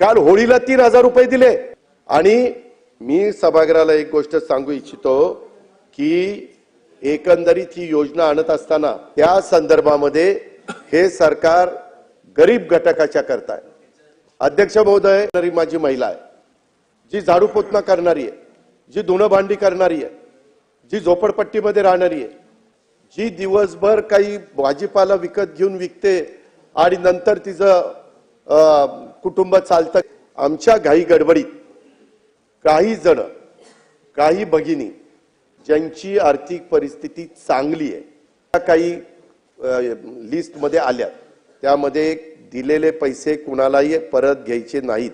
काल होळीला तीन हजार रुपये दिले. आणि मी सभागृहाला एक गोष्ट सांगू इच्छितो की एकंदरीत ही योजना आणत असताना त्या संदर्भामध्ये हे सरकार गरीब घटकाच्या करताय. आहे अध्यक्ष महोदय तरी माझी महिला आहे. जी झाडू पोतना करणारी आहे जी धुणं भांडी करणारी आहे जी झोपडपट्टीमध्ये राहणारी आहे जी दिवसभर काही भाजीपाला विकत घेऊन विकते आणि नंतर तिचं कुटुंब चालतं. आमच्या घाई गडबडीत काही जण काही भगिनी ज्यांची आर्थिक परिस्थिती चांगली आहे त्या काही लिस्टमध्ये आल्या त्यामध्ये दिलेले पैसे कुणालाही परत घ्यायचे नाहीत.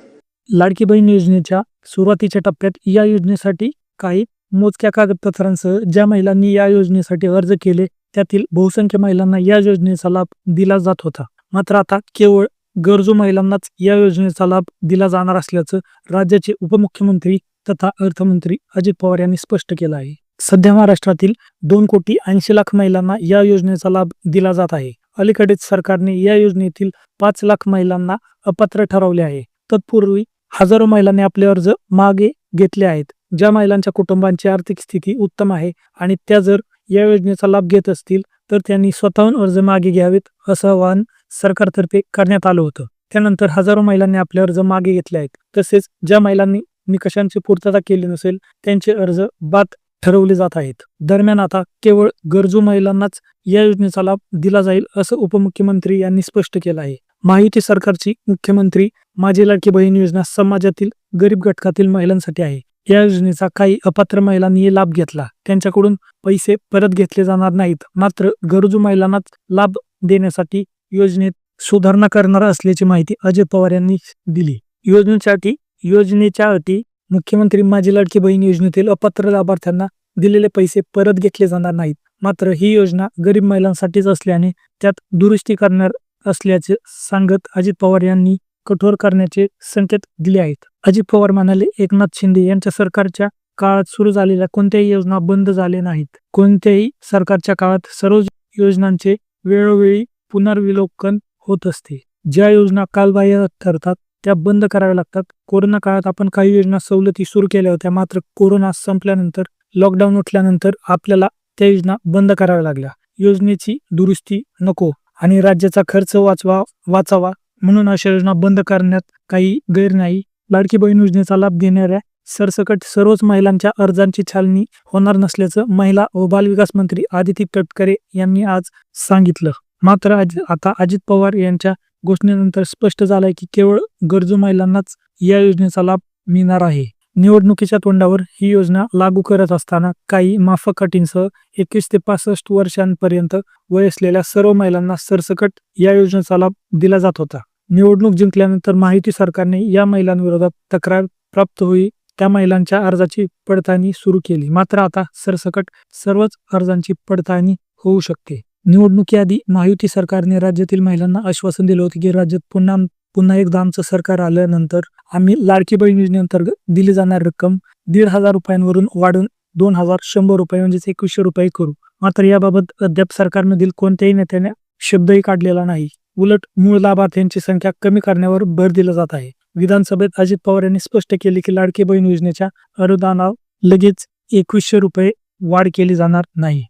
लाडकी बहीण योजनेच्या सुरुवातीच्या टप्प्यात या योजनेसाठी काही मोजक्या कागदपत्रांसह ज्या महिलांनी या योजनेसाठी अर्ज केले त्यातील बहुसंख्य महिलांना या योजनेचा लाभ दिला जात होता. मात्र आता केवळ गरजू महिलांनाच या योजनेचा लाभ दिला जाणार असल्याचं राज्याचे उपमुख्यमंत्री तथा अर्थमंत्री अजित पवार यांनी स्पष्ट केलं आहे. सध्या महाराष्ट्रातील दोन कोटी ऐंशी लाख महिलांना या योजनेचा लाभ दिला जात आहे. अलीकडेच सरकारने या योजनेतील पाच लाख महिलांना अपात्र ठरवले आहे. तत्पूर्वी हजारो महिलांनी आपले अर्ज मागे घेतले आहेत. ज्या महिलांच्या कुटुंबांची आर्थिक स्थिती उत्तम आहे आणि त्या जर या योजनेचा लाभ घेत असतील तर त्यांनी स्वतःहून अर्ज मागे घ्यावेत असं आवाहन सरकारतर्फे करण्यात आलं होतं. त्यानंतर हजारो महिलांनी आपले अर्ज मागे घेतले आहेत. तसेच ज्या महिलांनी निकषांची पूर्तता केली नसेल त्यांचे अर्ज बाद ठरवले जात आहेत. दरम्यान आता केवळ गरजू महिलांनाच या योजनेचा लाभ दिला जाईल असं उपमुख्यमंत्री यांनी स्पष्ट केलं आहे. माहिती सरकारची मुख्यमंत्री माझी लाडकी बहीण योजना समाजातील गरीब घटकातील महिलांसाठी आहे. या योजनेचा काही अपात्र महिलांनी लाभ घेतला. त्यांच्याकडून पैसे परत घेतले जाणार नाहीत. मात्र गरजू महिलांनाच लाभ देण्यासाठी योजनेत सुधारणा करणार असल्याची माहिती अजित पवार यांनी दिली. योजनेसाठी योजनेच्या अटी मुख्यमंत्री माझी लाडकी बहीण योजनेतील अपात्र लाभार्थ्यांना दिलेले पैसे परत घेतले जाणार नाहीत. मात्र ही योजना गरीब महिलांसाठीच असल्याने त्यात दुरुस्ती करणार असल्याचे सांगत अजित पवार यांनी कठोर करण्याचे संकेत दिले आहेत. अजित पवार म्हणाले एकनाथ शिंदे यांच्या सरकारच्या काळात सुरू झालेल्या कोणत्याही योजना बंद झाल्या नाहीत. कोणत्याही सरकारच्या काळात सर्व योजनांचे वेळोवेळी पुनर्विलोकन होत असते. ज्या योजना कालबाह्य ठरतात त्या बंद कराव्या लागतात. कोरोना काळात आपण काही योजना सवलती सुरू केल्या होत्या मात्र कोरोना संपल्यानंतर लॉकडाऊन उठल्यानंतर आपल्याला त्या योजना बंद कराव्या लागल्या. योजनेची दुरुस्ती नको आणि राज्याचा खर्च वाचवा वाचावा म्हणून अशा योजना बंद करण्यात काही गैर नाही. लाडकी बहीण योजनेचा लाभ देणाऱ्या सरसकट सर्वच महिलांच्या अर्जांची छालणी होणार नसल्याचं महिला व बालविकास मंत्री आदिती तटकरे यांनी आज सांगितलं. मात्र आज- आता अजित पवार यांच्या घोषणेनंतर स्पष्ट झालंय की केवळ गरजू महिलांनाच या योजनेचा लाभ मिळणार आहे. निवडणुकीच्या तोंडावर ही योजना लागू करत असताना काही माफक अटींसह एकवीस ते पासष्ट वर्षांपर्यंत वय असलेल्या सर्व महिलांना सरसकट या योजनेचा लाभ दिला जात होता. निवडणूक जिंकल्यानंतर माहिती सरकारने या महिलांविरोधात तक्रार प्राप्त होई त्या महिलांच्या अर्जाची पडताळणी सुरू केली. मात्र आता सरसकट सर्वच अर्जांची पडताळणी होऊ शकते. निवडणुकीआधी महायुती सरकारने राज्यातील महिलांना आश्वासन दिलं होतं की राज्यात पुन्हा पुन्हा एकदा आमचं सरकार आल्यानंतर आम्ही लाडकी बहीण योजनेअंतर्गत दिली जाणारी रक्कम दीड हजार रुपयांवरून वाढून दोन हजार शंभर रुपये म्हणजेच एकवीसशे रुपये करू. मात्र याबाबत अद्याप सरकारमधील कोणत्याही नेत्याने शब्दही काढलेला नाही. उलट मूळ लाभार्थ्यांची संख्या कमी करण्यावर भर दिला जात आहे. विधानसभेत अजित पवार यांनी स्पष्ट केले की लाडकी बहीण योजनेच्या अनुदानावर लगेच एकवीसशे रुपये वाढ केली जाणार नाही.